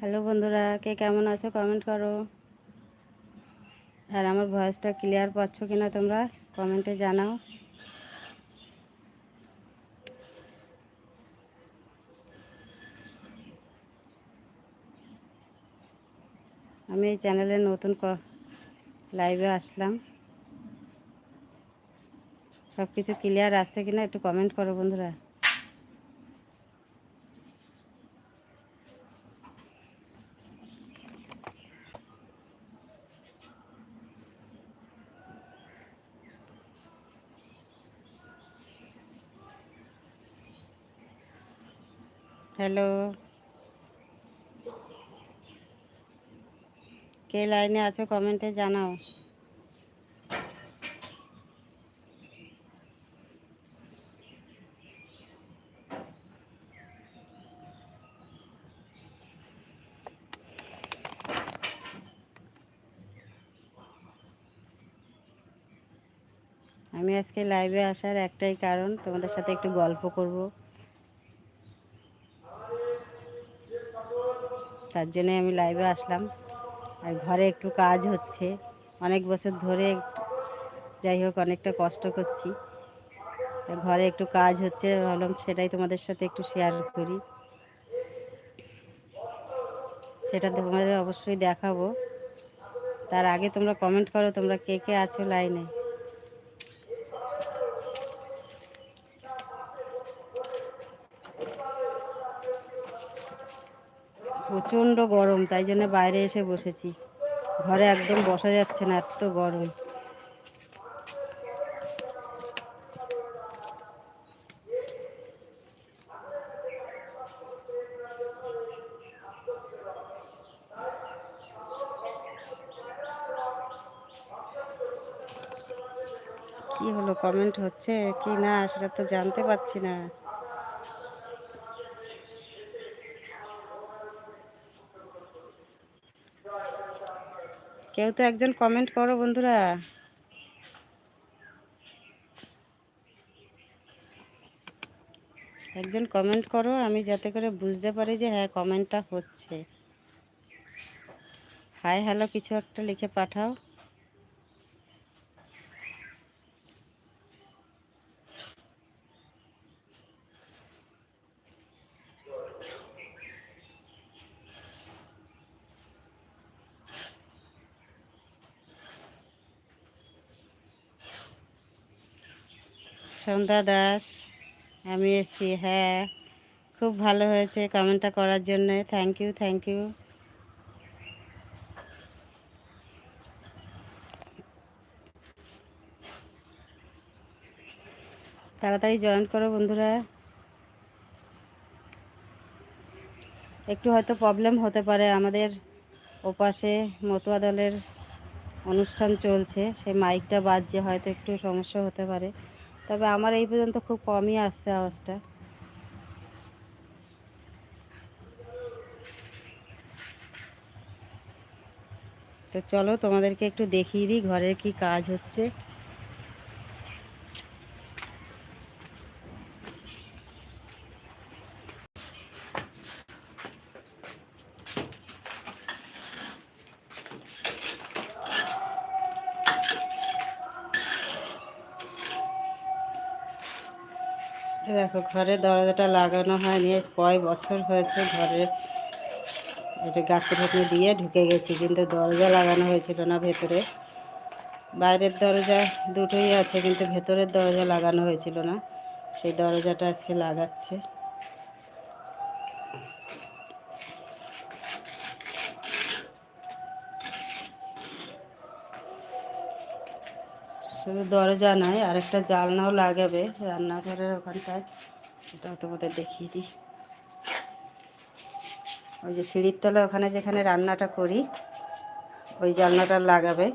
Hello বন্ধুরা, কে কেমন আছো? কমেন্ট করো। আর আমার ভয়েসটা ক্লিয়ার পাচ্ছ কি না তোমরা কমেন্টে জানাও। আমি এই চ্যানেলে নতুন লাইভে আসলাম। সব কিছু ক্লিয়ার আছে কিনা একটু কমেন্ট করো বন্ধুরা। হ্যালো। কে লাইনে আছো কমেন্টে জানাও। আমি আজকে লাইভে আসার একটাই কারণ, তোমাদের সাথে একটু গল্প করব। তার জন্যে আমি লাইভে আসলাম। আর ঘরে একটু কাজ হচ্ছে। অনেক বছর ধরে যাই হোক, অনেকটা কষ্ট করছি। ঘরে একটু কাজ হচ্ছে, ভাবলাম সেটাই তোমাদের সাথে একটু শেয়ার করি। সেটা তোমাদের অবশ্যই দেখাবো। তার আগে তোমরা কমেন্ট করো, তোমরা কে কে আছো লাইনে প্রচণ্ড গরম, তাই জন্য বাইরে এসে বসেছি। ঘরে একদম বসা যাচ্ছে না, এত গরম। কি হলো কমেন্ট হচ্ছে? কি না? সেটা তো জানতে পারছি না। কেউ তো একজন কমেন্ট করো বন্ধুরা। একজন কমেন্ট করো, আমি যাতে করে বুঝতে পারি যে হ্যাঁ কমেন্টটা হচ্ছে। হাই হ্যালো কিছু একটা লিখে পাঠাও। সন্ধ্যা দাস। আমি এসছি হ্যাঁ। খুব ভালো হয়েছে কমেন্টটা করার জন্য। থ্যাংক ইউ থ্যাংক ইউ তাড়াতাড়ি জয়েন করো বন্ধুরা। একটু হয়তো প্রবলেম হতে পারে। আমাদের ওপাশে মতুয়া দলের অনুষ্ঠান চলছে। সেই মাইকটা বাজছে, হয়তো একটু সমস্যা হতে পারে। তবে আমার এই পর্যন্ত খুব কমই আসছে আওয়াজটা। তো চলো তোমাদেরকে একটু দেখিয়ে দিই ঘরের কি কাজ হচ্ছে। দেখো, ঘরে দরজাটা লাগানো হয়নি কয় বছর হয়েছে ঘরে। এটা গাছে ঢুকে দিয়ে ঢুকে গেছি, কিন্তু দরজা লাগানো হয়েছিল না ভেতরে। বাইরের দরজা দুটোই আছে, কিন্তু ভেতরের দরজা লাগানো হয়েছিল না। সেই দরজাটা আজকে লাগাচ্ছে। শুধু নাই আর একটা জালনাও লাগাবে রান্নাঘরের ওখানটায়। সেটাও তোমাদের দেখিয়ে দিই। ওই যে সিঁড়ির তলা ওখানে যেখানে রান্নাটা করি, ওই জালনাটা লাগাবে।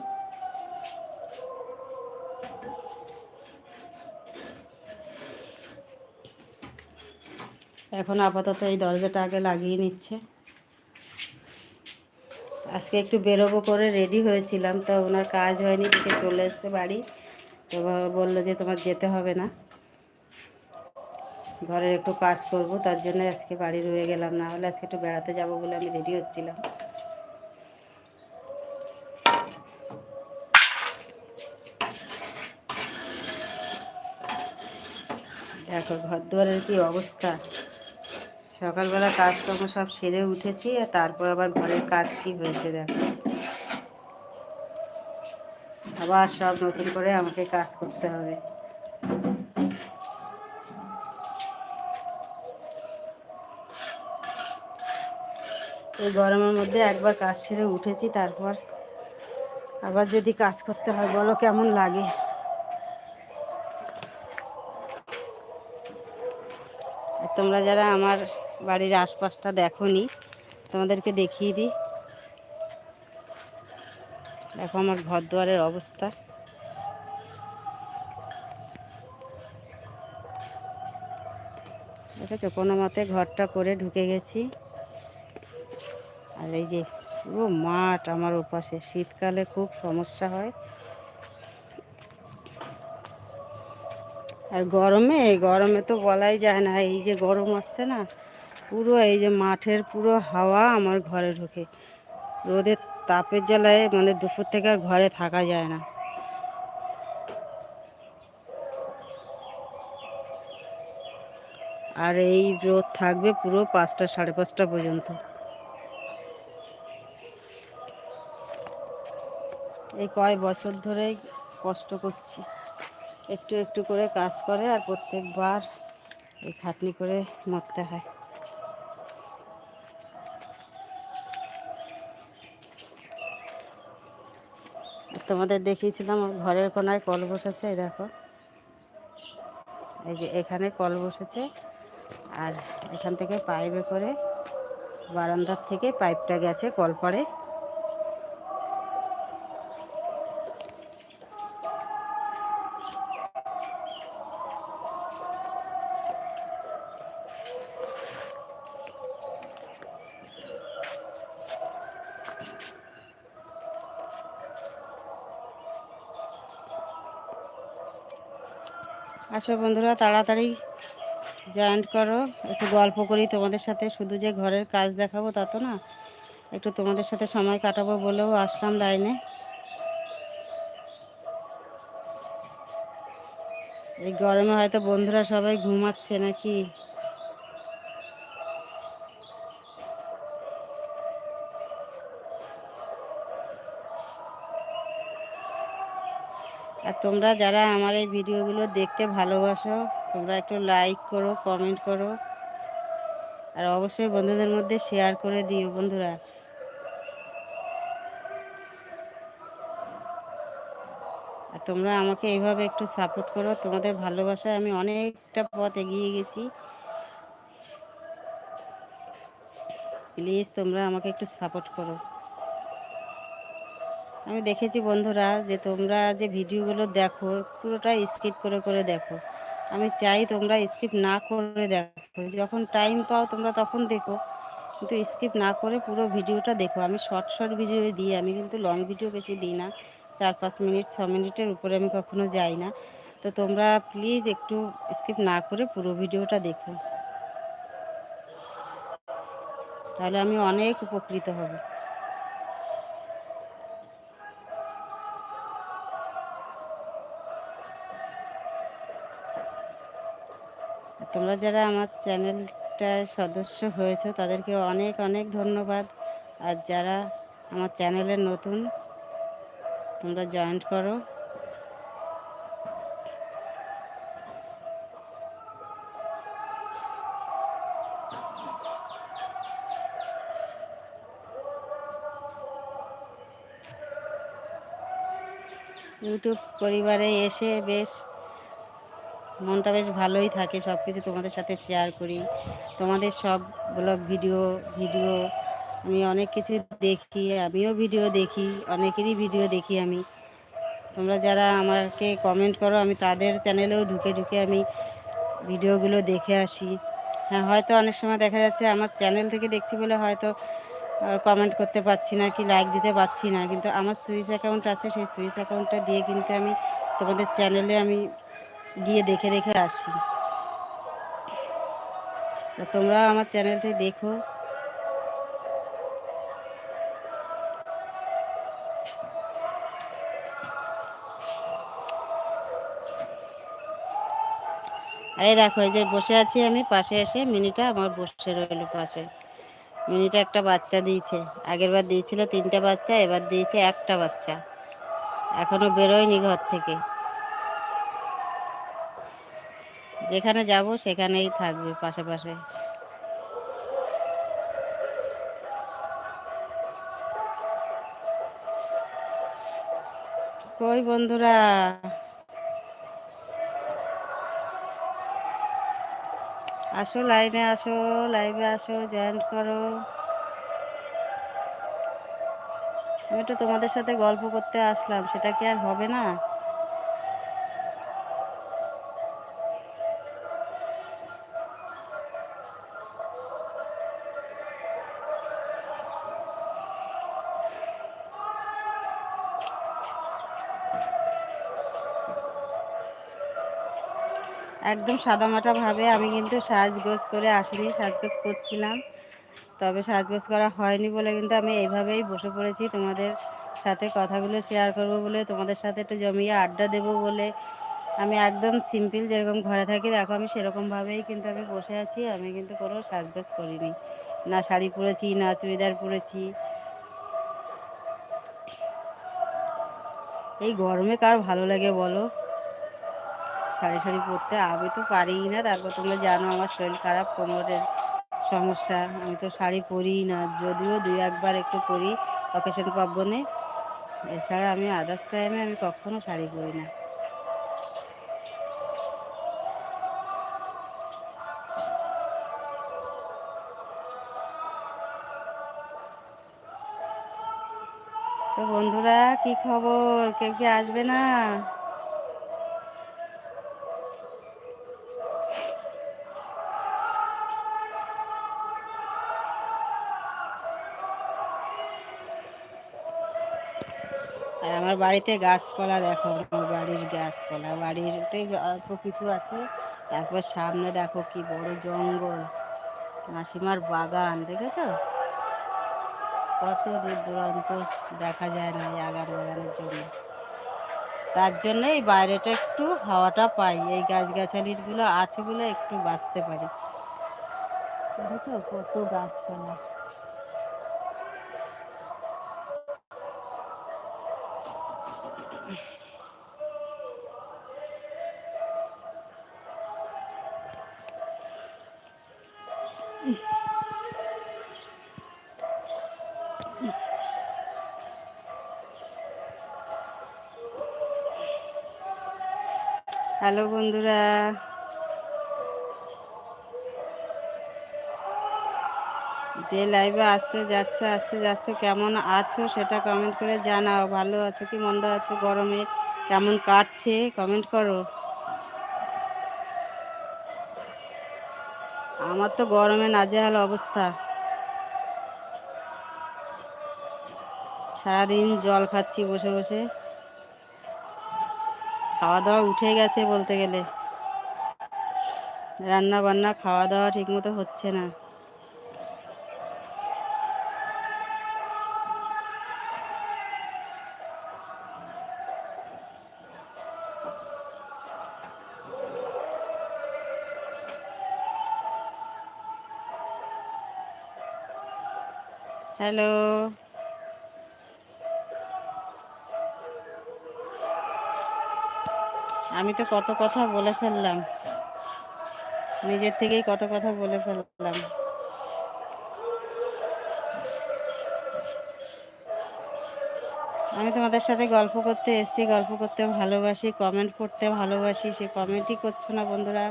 এখন আপাতত এই দরজাটা আগে লাগিয়ে নিচ্ছে। আজকে একটু বেরোবো করে রেডি হয়েছিলাম, তো ওনার কাজ হয়নি, দিকে চলে এসছে বাড়ি। তো বলল যে তোমার যেতে হবে না। ঘরের একটু কাজ করব, তার জন্য আজকে বাড়ি রয়ে গেলাম। না হলে আজকে একটু বেড়াতে যাব বলে আমি রেডি হচ্ছিলাম। দেখো ঘর দুয়ারের কি অবস্থা। সকালবেলা কাজকর্ম সব সেরে উঠেছি, আর তারপর আবার ঘরের কাজ কি হয়েছে দেখো। আবার সব নতুন করে আমাকে কাজ করতে হবে। এই গরমের মধ্যে একবার কাজ সেরে উঠেছি, তারপর আবার যদি কাজ করতে হয়, বলো কেমন লাগে? তোমরা যারা আমার বাড়ির আশপাশটা দেখো তোমাদেরকে দেখিয়ে দিই। দেখো আমার ঘর দুয়ারের অবস্থা। দেখেছ? কোনো মতে ঘরটা করে ঢুকে গেছি। আর এই যে পুরো মাঠ আমার ওপাশে, শীতকালে খুব সমস্যা হয়। আর গরমে গরমে তো বলাই যায় না। এই যে গরম আসছে না, পুরো এই যে মাঠের পুরো হাওয়া আমার ঘরে ঢুকে। রোদের তাপের জ্বালায় মানে দুপুর থেকে আর ঘরে থাকা যায় না। আর এই রোদ থাকবে পুরো পাঁচটা সাড়ে পাঁচটা পর্যন্ত। এই কয় বছর ধরেই কষ্ট করছি। একটু একটু করে কাজ করে আর প্রত্যেকবার এই খাটনি করে মরতে হয়। তোমাদের দেখিয়েছিলাম ঘরের কোনায় কল বসেছে, এই দেখো। এই যে এখানে কল বসেছে, আর এখান থেকে পাইপে করে বারান্দার থেকে পাইপটা গেছে কল পড়ে আসো বন্ধুরা, তাড়াতাড়ি জয়েন্ট করো। একটু গল্প করি তোমাদের সাথে। শুধু যে ঘরের কাজ দেখাবো তা তো না। একটু তোমাদের সাথে সময় কাটাবো বলেও আসলাম লাইনে। এই গরমে হয়তো বন্ধুরা সবাই ঘুমাচ্ছে নাকি? তোমরা যারা আমার এই ভিডিওগুলো দেখতে ভালোবাসো, তোমরা একটু লাইক করো কমেন্ট করো। আর অবশ্যই বন্ধুদের মধ্যে শেয়ার করে দিও বন্ধুরা। আর তোমরা আমাকে এইভাবে একটু সাপোর্ট করো, তোমাদের ভালোবাসায় আমি অনেকটা পথ এগিয়ে গেছি। প্লিজ তোমরা আমাকে একটু সাপোর্ট করো। আমি দেখেছি বন্ধুরা যে তোমরা যে ভিডিওগুলো দেখো, পুরোটা স্কিপ করে করে দেখো। আমি চাই তোমরা স্কিপ না করে দেখো। যখন টাইম পাও তোমরা তখন দেখো। কিন্তু স্কিপ না করে পুরো ভিডিওটা দেখো। আমি শর্ট শর্ট ভিডিও দিই। আমি কিন্তু লং ভিডিও বেশি দিই না। চার, পাঁচ মিনিট ছ মিনিটের উপরে আমি কখনো যাই না। তো তোমরা প্লিজ একটু স্কিপ না করে পুরো ভিডিওটা দেখো। তাহলে আমি অনেক উপকৃত হব। তোমরা যারা আমার চ্যানেলটা সদস্য হয়েছে, তাদেরকে অনেক অনেক ধন্যবাদ। আর যারা আমার চ্যানেলে নতুন, তোমরা জয়েন্ট করো। ইউটিউব পরিবারে এসে বেশ মনটা বেশ ভালোই থাকে সব কিছু তোমাদের সাথে শেয়ার করি। তোমাদের সব ব্লগ ভিডিও ভিডিও আমি অনেক কিছু দেখি, আমিও ভিডিও দেখি, অনেকেরই ভিডিও দেখি আমি। তোমরা যারা আমাকে কমেন্ট করো, আমি তাদের চ্যানেলেও ঢুকে ঢুকে আমি ভিডিওগুলো দেখে আসি। হ্যাঁ হয়তো অনেক সময় দেখা যাচ্ছে আমার চ্যানেল থেকে দেখছি বলে হয়তো কমেন্ট করতে পারছি না কি লাইক দিতে পারছি না। কিন্তু আমার সুইচ অ্যাকাউন্ট আছে, সেই সুইচ অ্যাকাউন্টটা দিয়ে কিন্তু আমি তোমাদের চ্যানেলে আমি গিয়ে দেখে দেখে আসি। তা তোমরাও আমার চ্যানেলটি দেখো। এই দেখো, এই যে বসে আছি আমি, পাশে এসে মিনিটা আমার বসে রইল পাশে। মিনিটা একটা বাচ্চা দিয়েছে। আগের বার দিয়েছিল তিনটা বাচ্চা, এবার দিয়েছে একটা বাচ্চা। এখনও বেরোয়নি ঘর থেকে। যেখানে যাব সেখানেই থাকবে পাশে কই বন্ধুরা? আসো লাইনে আসো, লাইভে আসো জয়েন করো। আমি তো তোমাদের সাথে গল্প করতে আসলাম, সেটা কি আর হবে না? একদম সাদামাটা ভাবে আমি কিন্তু সাজগোজ করে আসিনি, সাজগোজ করছিলাম। তবে সাজগোজ করা হয়নি বলে কিন্তু আমি এইভাবেই বসে পড়েছি। তোমাদের সাথে কথাগুলো শেয়ার করব বলে, তোমাদের সাথে একটু জমিয়ে আড্ডা দেব বলে। আমি একদম সিম্পল যেরকম ঘরে থাকি, দেখো আমি সেরকমভাবেই কিন্তু আমি বসে আছি। আমি কিন্তু কোনো সাজগোজ করিনি। না শাড়ি পরেছি, না চুড়িদার পরেছি। এই গরমে কার ভালো লাগে বলো? শাড়ি শাড়ি পরতে আমি তো পারিই না। তারপর তোমরা জানো আমার শরীর খারাপ, কোমরের সমস্যা। আমি তো শাড়ি পরি না, যদিও দুই একবার একটু পরি অকেশন পার্বণে এছাড়া আমি আদার্স টাইমে আমি কখনো শাড়ি পরি না। তো বন্ধুরা, কি খবর? কে কে আসবে না? বাড়িতে গাছপালা দেখো, আমার বাড়ির গাছপালা। বাড়িতে অল্প কিছু আছে। তারপর সামনে দেখো কি বড় জঙ্গল। মাসিমার বাগান, দেখেছ? কত দূর দূরান্ত দেখা যায় না এই আগান বাগানের জন্য। তার জন্য এই বাইরেটা একটু হাওয়াটা পাই। এই গাছগাছালিগুলো আছে বলে একটু বাঁচতে পারি। দেখেছ কত গাছপালা। হ্যালো বন্ধুরা। যে লাইভে আসছে, যাচ্ছে আসছে, যাচ্ছে, কেমন আছো সেটা কমেন্ট করে জানাও। ভালো আছো কি মন্দ আছো? গরমে কেমন কাটছে? কমেন্ট করো। আমার তো গরমে নাজেহাল অবস্থা। সারাদিন জল খাচ্ছি বসে বসে। খাওয়া দাওয়া উঠে গেছে বলতে গেলে। রান্না বান্না খাওয়া দাওয়া ঠিকমতো হচ্ছে না। হ্যালো। আমি তো কত কথা বলে ফেললাম। নিজের থেকেই কত কথা বলে ফেললাম। আমি তোমাদের সাথে গল্প করতে এসেছি, গল্প করতে ভালোবাসি কমেন্ট করতে ভালোবাসি, সে কমেন্টই করছ না বন্ধুরা।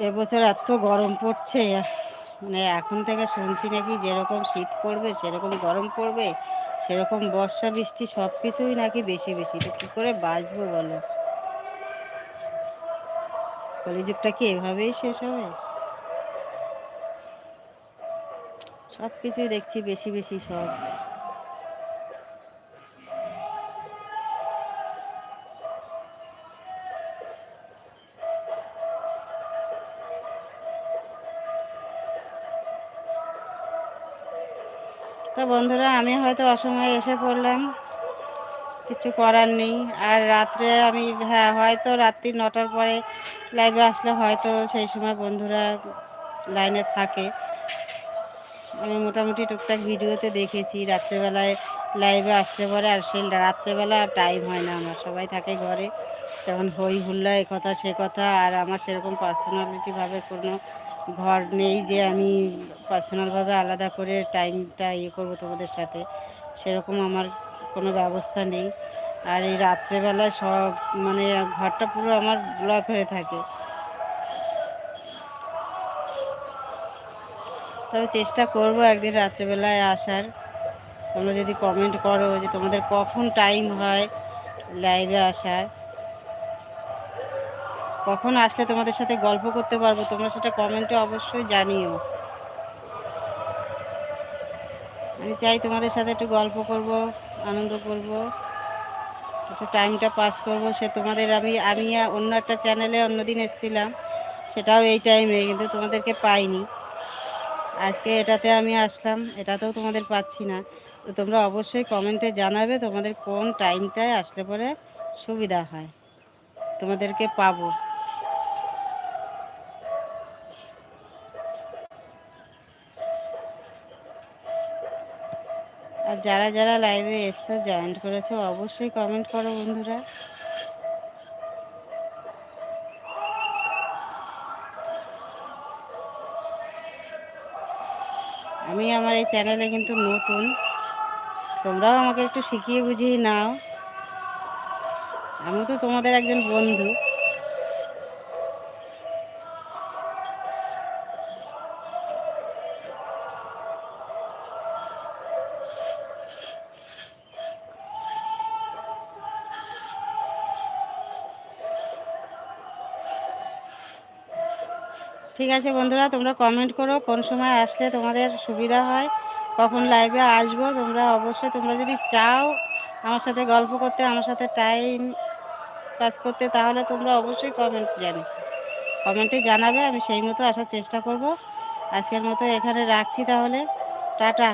এবছর এত গরম পড়ছে মানে এখন থেকে শুনছি নাকি যেরকম শীত পড়বে, সেরকম গরম পড়বে, সেরকম বর্ষা, বৃষ্টি সব কিছুই নাকি বেশি বেশি। তো কী করে বাঁচবো বলো? কলিযুগটা কি এভাবেই শেষ হবে? সব কিছুই দেখছি বেশি বেশি সব। তো বন্ধুরা, আমি হয়তো অসময়ে এসে পড়লাম। কিছু করার নেই। আর রাত্রে আমি হ্যাঁ হয়তো রাত্রি নটার পরে লাইভে আসলে হয়তো সেই সময় বন্ধুরা লাইনে থাকে। আমি মোটামুটি টুকটাক ভিডিওতে দেখেছি, রাত্রেবেলায় লাইভে আসলে পরে আর সেই রাত্রেবেলা টাইম হয় না আমার। সবাই থাকে ঘরে। তখন হই হুল্লা এ কথা সে কথা, আর আমার সেরকম পার্সোনালিটিভাবে কোনো ঘর নেই যে আমি পার্সোনালভাবে আলাদা করে টাইমটা ইয়ে করব তোমাদের সাথে, সেরকম আমার কোনো ব্যবস্থা নেই। আর এই রাত্রেবেলায় সব মানে ঘরটা পুরো আমার ব্লক হয়ে থাকে। তবে চেষ্টা করব একদিন রাত্রেবেলায় আসার। তোমরা যদি কমেন্ট করো যে তোমাদের কখন টাইম হয় লাইভে আসার। কখন আসলে তোমাদের সাথে গল্প করতে পারব? তোমরা সেটা কমেন্টে অবশ্যই জানিও। আমি চাই তোমাদের সাথে একটু গল্প করব, আনন্দ করব, একটু টাইমটা পাস করব। সে তোমাদের আমি আমি অন্য একটা চ্যানেলে অন্যদিন এসেছিলাম, সেটাও এই টাইমে কিন্তু তোমাদেরকে পাইনি। আজকে এটাতে আমি আসলাম, এটাতেও তোমাদের পাচ্ছি না। তো তোমরা অবশ্যই কমেন্টে জানাবে তোমাদের কোন টাইমটায় আসলে পরে সুবিধা হয়। তোমাদেরকে পাবো। আর যারা যারা লাইভে এসছো জয়েন্ট করেছ, অবশ্যই কমেন্ট করো বন্ধুরা। আমি আমার এই চ্যানেলে কিন্তু নতুন। তোমরাও আমাকে একটু শিখিয়ে বুঝিয়ে নাও। আমি তো তোমাদের একজন বন্ধু। ঠিক আছে বন্ধুরা, তোমরা কমেন্ট করো কোন সময় আসলে তোমাদের সুবিধা হয়, কখন লাইভে আসব, তোমরা অবশ্যই, তোমরা যদি চাও আমার সাথে গল্প করতে, আমার সাথে টাইম পাস করতে, তাহলে তোমরা অবশ্যই কমেন্ট জানো কমেন্টে জানাবে, আমি সেই মতো আসার চেষ্টা করব। আজকের মতো এখানে রাখছি তাহলে, টাটা।